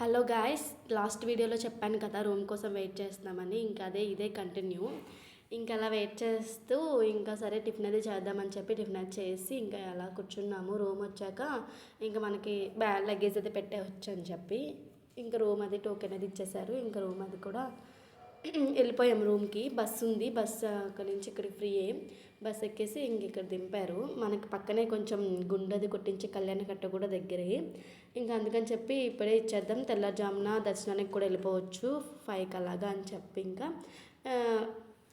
Hello guys last వీడియోలో చెప్పాను కదా రూమ్ కోసం వెయిట్ చేస్తున్నామని. ఇంకా అదే ఇదే కంటిన్యూ. ఇంకా అలా వెయిట్ చేస్తూ ఇంకా సరే టిఫిన్ అది చేద్దామని చెప్పి టిఫిన్ అది చేసి ఇంకా అలా కూర్చున్నాము. రూమ్ వచ్చాక ఇంకా మనకి బ్యా లగేజ్ అది పెట్టేవచ్చు అని చెప్పి. ఇంకా రూమ్ అది టోకెన్ అది ఇచ్చేసారు ఇంకా రూమ్ అది కూడా వెళ్ళిపోయాం రూమ్కి. బస్సు ఉంది. బస్సు అక్కడ నుంచి ఇక్కడికి ఫ్రీ బస్సు ఎక్కేసి ఇంక ఇక్కడ దింపారు. మనకి పక్కనే కొంచెం గుండది కొట్టించి కళ్యాణ కట్ట కూడా దగ్గరే. ఇంకా అందుకని చెప్పి ఇప్పుడే ఇచ్చేద్దాం. తెల్లజామున దర్శనానికి కూడా వెళ్ళిపోవచ్చు. ఫైవ్కి అలాగా అని చెప్పి ఇంకా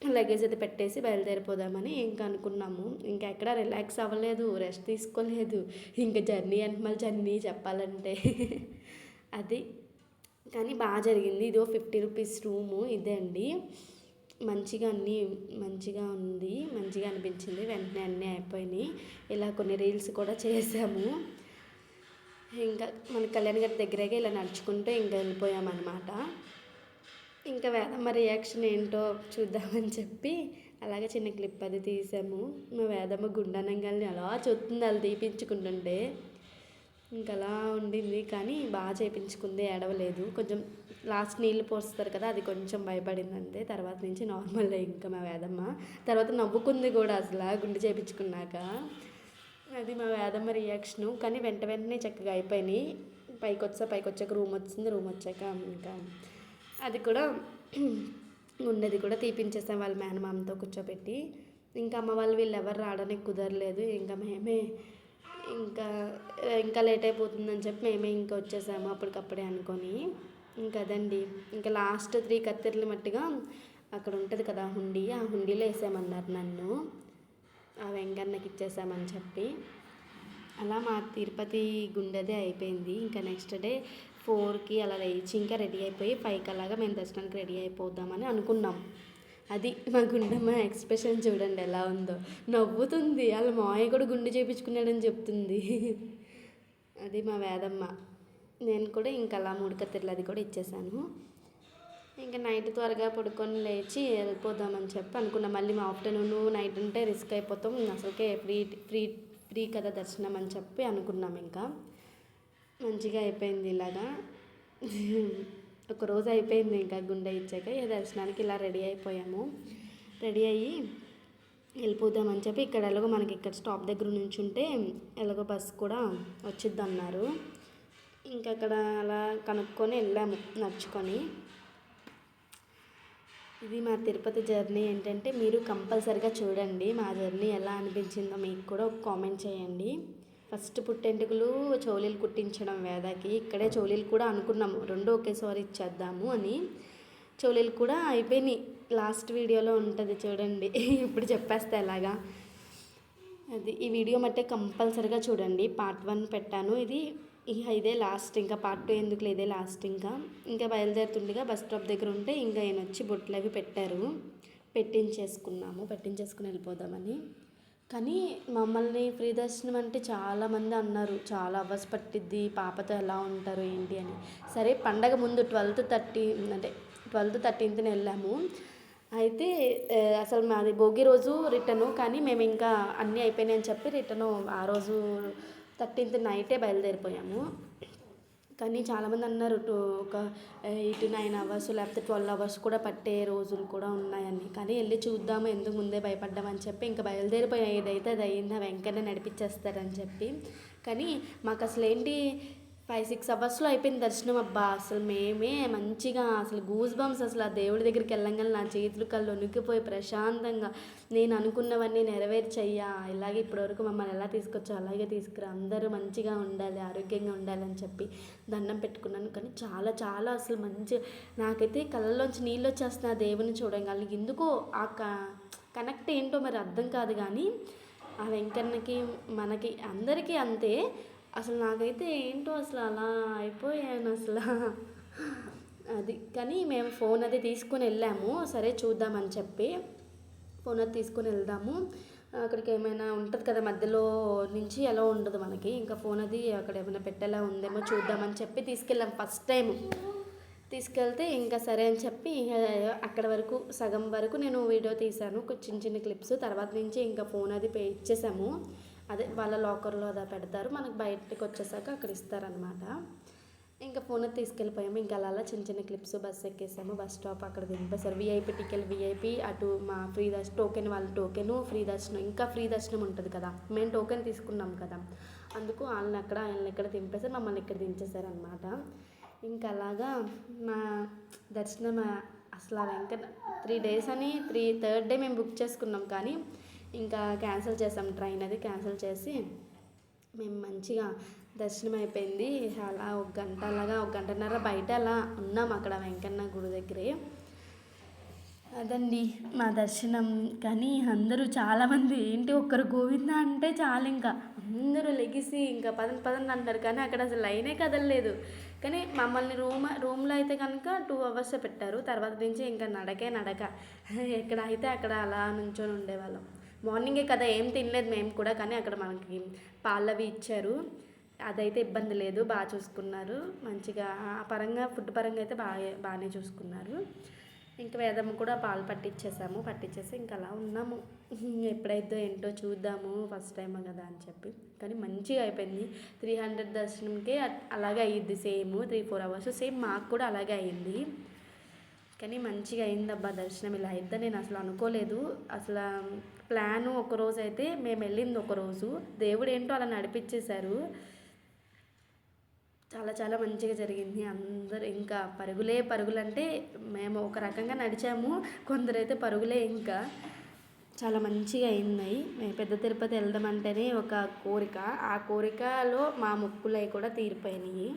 లగేజ్ అయితే పెట్టేసి బయలుదేరిపోదామని ఇంకా అనుకున్నాము. ఇంకా ఎక్కడ రిలాక్స్ అవ్వలేదు. రెస్ట్ తీసుకోలేదు. ఇంకా జర్నీ అంటే మళ్ళీ జర్నీ చెప్పాలంటే. అది. కానీ బాగా జరిగింది. ఇదో ఫిఫ్టీ రూపీస్ రూము ఇదే అండి. మంచిగా అన్నీ మంచిగా ఉంది. మంచిగా అనిపించింది. వెంటనే అన్నీ అయిపోయినాయి. ఇలా కొన్ని రీల్స్ కూడా చేసాము. ఇంకా మన కళ్యాణ్ గారి దగ్గరగా ఇలా నడుచుకుంటూ ఇంకా వెళ్ళిపోయామన్నమాట. ఇంకా వేదమ్మ రియాక్షన్ ఏంటో చూద్దామని చెప్పి అలాగే చిన్న క్లిప్ అది తీసాము. మా వేదమ్మ గుండానంగాల్ని అలా చూస్తుంది. వాళ్ళు తీపించుకుంటుంటే ఇంకా అలా ఉండింది కానీ బాగా చేయించుకుంది ఏడవలేదు. కొంచెం లాస్ట్ నీళ్ళు పోస్తారు కదా అది కొంచెం భయపడింది అంతే తర్వాత నుంచి నార్మల్ ఇంకా మా వేదమ్మ. తర్వాత నవ్వుకుంది కూడా అసలు గుండె చేయించుకున్నాక అది మా వేదమ్మ రియాక్షను కానీ వెంట వెంటనే చక్కగా అయిపోయినాయి. పైకి వచ్చా పైకి వచ్చాక రూమ్ వచ్చింది. రూమ్ వచ్చాక ఇంకా అది కూడా ఉండేది కూడా తీపించేసాం వాళ్ళ మేనమామతో కూర్చోబెట్టి ఇంకా అమ్మ వాళ్ళు వీళ్ళు ఎవరు రావడానికి కుదరలేదు. ఇంకా మేమే ఇంకా ఇంకా లేట్ అయిపోతుందని చెప్పి మేమే ఇంకా వచ్చేసాము అప్పటికప్పుడే అనుకొని. ఇంకా అదండి. ఇంకా లాస్ట్ త్రీ కత్తెరలు మట్టుగా అక్కడ ఉంటుంది కదా హుండీ. ఆ హుండీలో వేసామన్నారు నన్ను. ఆ వెంకన్నకి ఇచ్చేసామని చెప్పి. అలా మా తిరుపతి గుండెదే అయిపోయింది. ఇంకా నెక్స్ట్ డే ఫోర్కి అలా లేచి ఇంకా రెడీ అయిపోయి ఫైవ్కి అలాగా మేము దర్శనానికి రెడీ అయిపోదామని అనుకున్నాం. అది మా గుండమ్మ ఎక్స్ప్రెషన్ చూడండి ఎలా ఉందో. నవ్వుతుంది. వాళ్ళ మావయ్య కూడా గుండె చేయించుకున్నాడని చెప్తుంది. అది మా వేదమ్మ. నేను కూడా ఇంకా అలా మూడు అది కూడా ఇచ్చేసాను. ఇంకా నైట్ త్వరగా పడుకొని లేచి వెళ్ళిపోదామని చెప్పి అనుకున్నా. మళ్ళీ మా ఆఫ్టర్నూన్ నైట్ ఉంటే రిస్క్ అయిపోతాం. అసలుకే ఫ్రీ ఫ్రీ ఫ్రీ కదా దర్శనం అని చెప్పి అనుకున్నాం ఇంకా. మంచిగా అయిపోయింది ఇలాగా. ఒక రోజు అయిపోయింది ఇంకా గుండె ఇచ్చాక ఏ దర్శనానికి ఇలా రెడీ అయిపోయాము. రెడీ అయ్యి వెళ్ళిపోదామని చెప్పి ఇక్కడ ఎలాగో మనకి ఇక్కడ స్టాప్ దగ్గర నుంచి ఉంటే ఎలాగో బస్ కూడా వచ్చిద్ది అన్నారు ఇంకా అక్కడ అలా కనుక్కొని వెళ్ళాము నడుచుకొని. ఇది మా తిరుపతి జర్నీ ఏంటంటే మీరు కంపల్సరిగా చూడండి మా జర్నీ ఎలా అనిపించిందో మీకు కూడా ఒక కామెంట్ చేయండి. ఫస్ట్ పుట్టెంటుకలు చోలీలు కుట్టించడం వేదాకి. ఇక్కడే చోలీలు కూడా అనుకున్నాము. రెండు ఒకేసారి ఇచ్చేద్దాము అని. చోలీలు కూడా అయిపోయినాయి. లాస్ట్ వీడియోలో ఉంటుంది చూడండి. ఇప్పుడు చెప్పేస్తే ఎలాగా. అది ఈ వీడియో మట్టే కంపల్సరిగా చూడండి. పార్ట్ వన్ పెట్టాను. ఇది ఇదే లాస్ట్. ఇంకా పార్ట్ టూ ఎందుకు ఇదే లాస్ట్ ఇంకా. ఇంకా బయలుదేరుతుండగా బస్ స్టాప్ దగ్గర ఉంటే ఇంకా ఆయన వచ్చి బొట్లు అవి పెట్టారు. పెట్టించేసుకున్నాము. పెట్టించేసుకుని వెళ్ళిపోదామని. కానీ మమ్మల్ని ఫ్రీ దర్శనం అంటే చాలామంది అన్నారు. చాలా అవర్స్ పట్టిద్ది. పాపతో ఎలా ఉంటారు ఏంటి అని. సరే పండగ ముందు ట్వెల్త్ థర్టీ అంటే ట్వెల్త్ థర్టీన్త్ని వెళ్ళాము. అయితే అసలు మాది భోగి రోజు రిటర్ను కానీ మేము ఇంకా అన్నీ అయిపోయినాయి అని చెప్పి రిటర్ను ఆ రోజు థర్టీన్త్ నైటే బయలుదేరిపోయాము. కానీ చాలామంది అన్నారు టూ ఒక ఎయిట్ నైన్ అవర్స్ లేకపోతే ట్వెల్వ్ అవర్స్ కూడా పట్టే రోజులు కూడా ఉన్నాయని. కానీ వెళ్ళి చూద్దాము ఎందుకు ముందే భయపడ్డామని చెప్పి ఇంకా బయలుదేరిపోయాం. ఏదైతే అది అయిందా వెంకన్న నడిపించేస్తారని చెప్పి. కానీ మాకు అసలు ఏంటి ఫైవ్ సిక్స్ అవర్స్లో అయిపోయింది దర్శనం. అబ్బా అసలు మేమే మంచిగా అసలు గూస్ బంప్స్ అసలు ఆ దేవుడి దగ్గరికి వెళ్ళంగానే నా చేతులు కళ్ళు వణికిపోయి ప్రశాంతంగా నేను అనుకున్నవన్నీ నెరవేర్చయ్యా. ఇలాగే ఇప్పటివరకు మమ్మల్ని ఎలా తీసుకొచ్చా అలాగే తీసుకురా. అందరూ మంచిగా ఉండాలి ఆరోగ్యంగా ఉండాలని చెప్పి దండం పెట్టుకున్నాను. కానీ చాలా చాలా అసలు మంచి నాకైతే కళ్ళలోంచి నీళ్ళు వచ్చేస్తున్నా ఆ దేవుని చూడగానే. ఎందుకో ఆ కనెక్ట్ ఏంటో మరి అర్థం కాదు కానీ ఆ వెంకన్నకి మనకి అందరికీ అంతే. అసలు నాకైతే ఏంటో అసలు అలా అయిపోయాను అసలు. అది కానీ మేము ఫోన్ అది తీసుకొని వెళ్ళాము. సరే చూద్దామని చెప్పి ఫోన్ అది తీసుకొని వెళ్దాము. అక్కడికి ఏమైనా ఉంటుంది కదా మధ్యలో నుంచి ఎలా ఉండదు మనకి. ఇంకా ఫోన్ అది అక్కడ ఏమైనా పెట్టేలా ఉందేమో చూద్దామని చెప్పి తీసుకెళ్ళాం ఫస్ట్ టైం తీసుకెళ్తే ఇంకా సరే అని చెప్పి అక్కడ వరకు సగం వరకు నేను వీడియో తీశాను. చిన్న చిన్న క్లిప్స్. తర్వాత నుంచి ఇంకా ఫోన్ అది పే ఇచ్చేసాము. అదే వాళ్ళ లాకర్లో అదా పెడతారు. మనకు బయటకు వచ్చేసాక అక్కడ ఇస్తారనమాట ఇంకా ఫోన్ తీసుకెళ్ళిపోయాము. ఇంకా అలా అలా చిన్న చిన్న క్లిప్స్ బస్ ఎక్కేసాము. బస్ స్టాప్ అక్కడ దింపేశారు. విఐపి టికెట్ విఐపి అటు మా ఫ్రీ దర్శనం టోకెన్ వాళ్ళ టోకెను ఫ్రీ దర్శనం. ఇంకా ఫ్రీ దర్శనం ఉంటుంది కదా. మేము టోకెన్ తీసుకున్నాం కదా. అందుకు వాళ్ళని అక్కడ వాళ్ళని ఇక్కడ దింపేశారు. మమ్మల్ని ఇక్కడ దించేశారు అనమాట ఇంకా అలాగా మా దర్శనం అసలు ఆ వెంకట త్రీ డేస్ అని త్రీ థర్డ్ డే మేము బుక్ చేసుకున్నాం. కానీ ఇంకా క్యాన్సిల్ చేసాం. ట్రైన్ అది క్యాన్సిల్ చేసి మేము మంచిగా దర్శనం అయిపోయింది. అలా ఒక గంట అలాగా ఒక గంటన్నర బయట అలా ఉన్నాం అక్కడ వెంకన్న గుడి దగ్గరే. అదండి మా దర్శనం. కానీ అందరూ చాలామంది ఏంటి ఒక్కరు గోవింద అంటే చాలు ఇంకా. అందరూ లెగిసి ఇంకా పదండి పదండి అంటారు. కానీ అక్కడ అసలు లైనే కదలలేదు. కానీ మమ్మల్ని రూమ్ రూమ్లో అయితే కనుక టూ అవర్స్ పెట్టారు. తర్వాత నుంచి ఇంకా నడకే నడక. ఎక్కడ అయితే అక్కడ అలా నుంచొని ఉండేవాళ్ళం. మార్నింగే కదా ఏం తినలేదు మేము కూడా కానీ అక్కడ మనకి పాలవి ఇచ్చారు. అదైతే ఇబ్బంది లేదు బాగా చూసుకున్నారు. మంచిగా ఆ పరంగా ఫుడ్ పరంగా అయితే బాగా బాగానే చూసుకున్నారు. ఇంకా వేదమ్మ కూడా పాలు పట్టించేసాము పట్టించేసి ఇంకా అలా ఉన్నాము. ఎప్పుడైతే ఏంటో చూద్దాము ఫస్ట్ టైం కదా అని చెప్పి. కానీ మంచిగా అయిపోయింది. త్రీ హండ్రెడ్ దర్శనంకే అలాగే అయ్యిద్ది same three four hours. Same మాకు కూడా అలాగే అయ్యింది. కానీ మంచిగా అయిందబ్బా దర్శనం. ఇలా అయితే నేను అసలు అనుకోలేదు. అసలు ప్లాను ఒక రోజు అయితే మేము వెళ్ళింది ఒక రోజు. దేవుడు ఏంటో అలా నడిపించేశారు చాలా చాలా మంచిగా జరిగింది. అందరు ఇంకా పరుగులే పరుగులంటే మేము ఒక రకంగా నడిచాము. కొందరైతే పరుగులే ఇంకా. చాలా మంచిగా అయింది. మేము పెద్ద తిరుపతి వెళ్దామంటేనే ఒక కోరిక. ఆ కోరికలో మా మొక్కులవి కూడా తీరిపోయినాయి.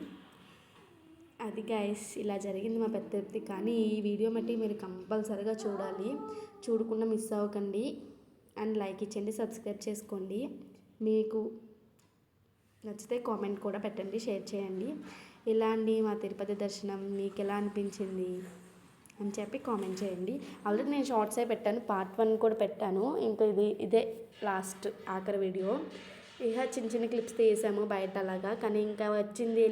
అది గైస్ ఇలా జరిగింది మా పెద్ద కానీ ఈ వీడియో మట్టి మీరు కంపల్సరిగా చూడాలి. చూడకుండా మిస్ అవ్వకండి. అండ్ లైక్ ఇచ్చండి సబ్స్క్రైబ్ చేసుకోండి. మీకు నచ్చితే కామెంట్ కూడా పెట్టండి షేర్ చేయండి. ఇలా అండి మా తిరుపతి దర్శనం? మీకు ఎలా అనిపించింది? అని చెప్పి కామెంట్ చేయండి. ఆల్రెడీ నేను షార్ట్సే పెట్టాను పార్ట్ వన్ కూడా పెట్టాను. ఇంకా ఇది ఇదే లాస్ట్ ఆఖరి వీడియో ఇక చిన్న చిన్న క్లిప్స్ తీసాము బయట అలాగా కానీ ఇంకా వచ్చింది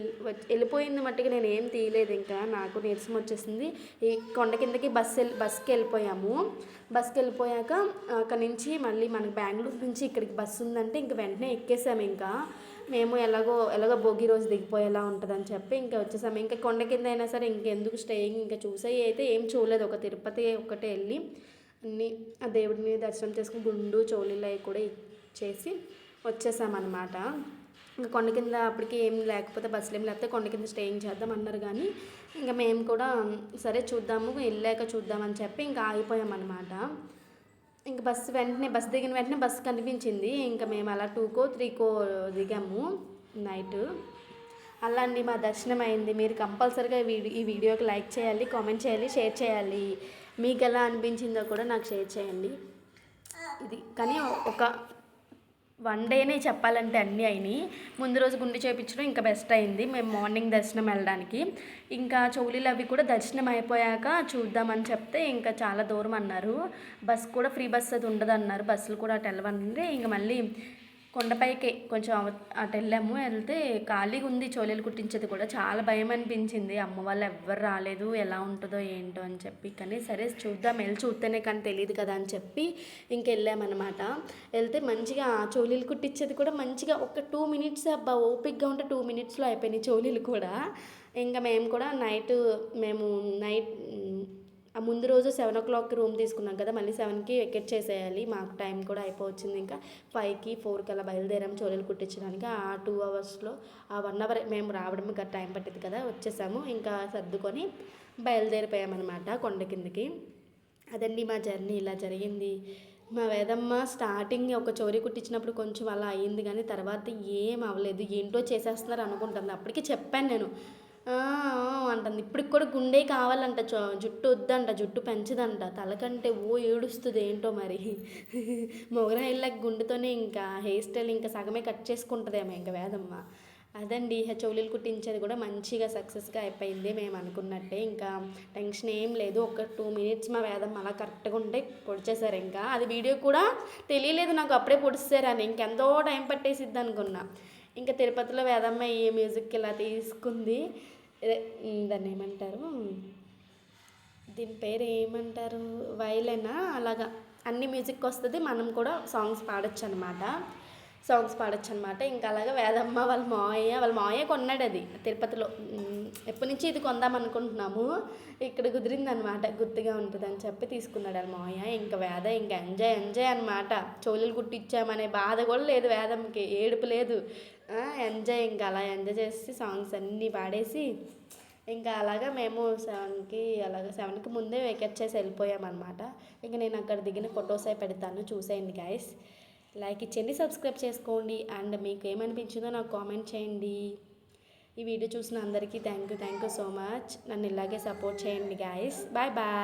వెళ్ళిపోయింది మట్టుకు నేను ఏం తీయలేదు ఇంకా. నాకు నీరసం వచ్చేసింది. ఈ కొండ కిందకి బస్ వెళ్ళి బస్కి వెళ్ళిపోయాము. బస్కి వెళ్ళిపోయాక అక్కడ నుంచి మళ్ళీ మనకి బెంగళూరు నుంచి ఇక్కడికి బస్సు ఉందంటే ఇంక వెంటనే ఎక్కేసాము ఇంకా. మేము ఎలాగో ఎలాగో భోగి రోజు దిగిపోయేలా ఉంటుందని చెప్పి ఇంకా వచ్చేసాము. ఇంకా కొండ కింద అయినా సరే ఇంకెందుకు స్టేయింగ్ ఇంకా చూసాయి అయితే ఏం చూడలేదు. ఒక తిరుపతి ఒకటే వెళ్ళి అన్ని ఆ దేవుడిని దర్శనం చేసుకుని గుండు చోళీలు అవి కూడా ఇచ్చేసి వచ్చేసామన్నమాట. ఇంకా కొండ కింద అప్పటికి ఏం లేకపోతే బస్సులు ఏం లేకపోతే కొండ కింద స్టేయింగ్ చేద్దాం అన్నారు కానీ ఇంకా మేము కూడా సరే చూద్దాము వెళ్ళాక చూద్దామని చెప్పి ఇంకా ఆగిపోయామన్నమాట. ఇంక బస్సు వెంటనే బస్సు దిగిన వెంటనే బస్సు కనిపించింది. ఇంకా మేము అలా టూకో త్రీకో దిగాము నైట్. అలా అండి మా దర్శనం అయింది. మీరు కంపల్సరీగా వీడియో ఈ వీడియోకి లైక్ చేయాలి కామెంట్ చేయాలి షేర్ చేయాలి. మీకు ఎలా అనిపించిందో కూడా నాకు షేర్ చేయండి. ఇది కానీ ఒక వన్ డేనే చెప్పాలంటే అన్నీ అయినాయి. ముందు రోజు గుండె చేయించడం ఇంకా బెస్ట్ అయింది. మేము మార్నింగ్ దర్శనం వెళ్ళడానికి. ఇంకా చౌలీలు అవి కూడా దర్శనం అయిపోయాక చూద్దామని చెప్తే ఇంకా చాలా దూరం అన్నారు. బస్ కూడా ఫ్రీ బస్ అది ఉండదు అన్నారు. బస్సులు కూడా అటు వెళ్ళవనంటే ఇంకా మళ్ళీ కొండపైకి కొంచెం అటు వెళ్ళాము. వెళ్తే ఖాళీగా ఉంది చోళీలు కుట్టించేది కూడా. చాలా భయం అనిపించింది. అమ్మ వాళ్ళు ఎవ్వరు రాలేదు. ఎలా ఉంటుందో ఏంటో అని చెప్పి. కానీ సరే చూద్దాం. వెళ్ళి చూస్తేనే కానీ తెలియదు కదా అని చెప్పి ఇంకెళ్ళామన్నమాట వెళ్తే మంచిగా ఆ చోలీలు కుట్టించేది కూడా మంచిగా ఒక టూ మినిట్స్ అబ్బా ఓపిక్గా ఉంటే టూ మినిట్స్లో అయిపోయినాయి చోలీలు కూడా. ఇంకా మేము కూడా నైట్ మేము నైట్ ఆ ముందు రోజు సెవెన్ ఓ క్లాక్కి రూమ్ తీసుకున్నాం కదా మళ్ళీ సెవెన్కి వెకెట్ చేసేయాలి. మాకు టైం కూడా అయిపోవచ్చింది ఇంకా. ఫైవ్కి ఫోర్కి అలా బయలుదేరాం చోరీలు కుట్టించడానికి. ఆ టూ అవర్స్లో ఆ వన్ అవర్ మేము రావడం ఇంకా టైం పట్టింది కదా వచ్చేసాము. ఇంకా సర్దుకొని బయలుదేరిపోయామన్నమాట కొండ కిందకి. అదండి మా జర్నీ ఇలా జరిగింది. మా వేదమ్మ స్టార్టింగ్ ఒక చోరీ కుట్టించినప్పుడు కొంచెం అలా అయ్యింది కానీ తర్వాత ఏం అవ్వలేదు. ఏంటో చేసేస్తున్నారు అనుకుంటుంది. అప్పటికి చెప్పాను నేను. ఉంటుంది ఇప్పటికి కూడా గుండె కావాలంట జుట్టు వద్దంట జుట్టు పెంచదంట. తలకంటే ఓ ఏడుస్తుంది ఏంటో మరి. మొగరాయిళ్ళకి గుండెతోనే ఇంకా హెయిర్ స్టైల్ ఇంకా సగమే కట్ చేసుకుంటుందేమో ఇంకా వేదమ్మ. అదండి ఇక కుట్టించేది కూడా మంచిగా సక్సెస్గా అయిపోయింది మేము అనుకున్నట్టే. ఇంకా టెన్షన్ ఏం లేదు. ఒక టూ మినిట్స్ మా వేదం అలా కరెక్ట్గా ఉంటే పొడిచేశారు ఇంకా. అది వీడియో కూడా తెలియలేదు నాకు అప్పుడే పొడిచారని ఇంకెంతో టైం పట్టేసిద్ది అనుకున్నా. ఇంకా తిరుపతిలో వేదమ్మ ఈ మ్యూజిక్ ఇలా తీసుకుంది. దాన్ని ఏమంటారు? దీని పేరు ఏమంటారు? వైలెనా అలాగా. అన్ని మ్యూజిక్ వస్తుంది మనం కూడా సాంగ్స్ పాడొచ్చు అనమాట సాంగ్స్ పాడొచ్చు అనమాట ఇంకా అలాగా వేదమ్మ వాళ్ళ మావయ్య వాళ్ళ మావయ్య కొన్నాడు అది తిరుపతిలో ఎప్పటి నుంచి ఇది కొందాం అనుకుంటున్నాము? ఇక్కడ కుదిరింది అనమాట గుర్తుగా ఉంటుందని చెప్పి తీసుకున్నాడు అని మాయ ఇంకా వేద ఇంకా ఎంజాయ్ ఎంజాయ్ అనమాట చెవులు కుట్టించామనే బాధ కూడా లేదు వేదంకి ఏడుపు లేదు. ఎంజాయ్ ఇంకా అలా ఎంజాయ్ చేసి సాంగ్స్ అన్నీ పాడేసి ఇంకా అలాగా మేము సెవెన్కి అలాగ సెవెన్కి ముందే వెకెట్ చేసి వెళ్ళిపోయామన్నమాట ఇంకా నేను అక్కడ దిగిన ఫొటోస్ అవి పెడతాను చూసేయండి గైస్ లైక్ ఇచ్చేయండి సబ్స్క్రైబ్ చేసుకోండి. అండ్ మీకు ఏమనిపించిందో నాకు కామెంట్ చేయండి. ఈ వీడియో చూసిన అందరికీ thank you thank you so much నన్ను ఇలాగే సపోర్ట్ చేయండి గాయస్ బాయ్ బాయ్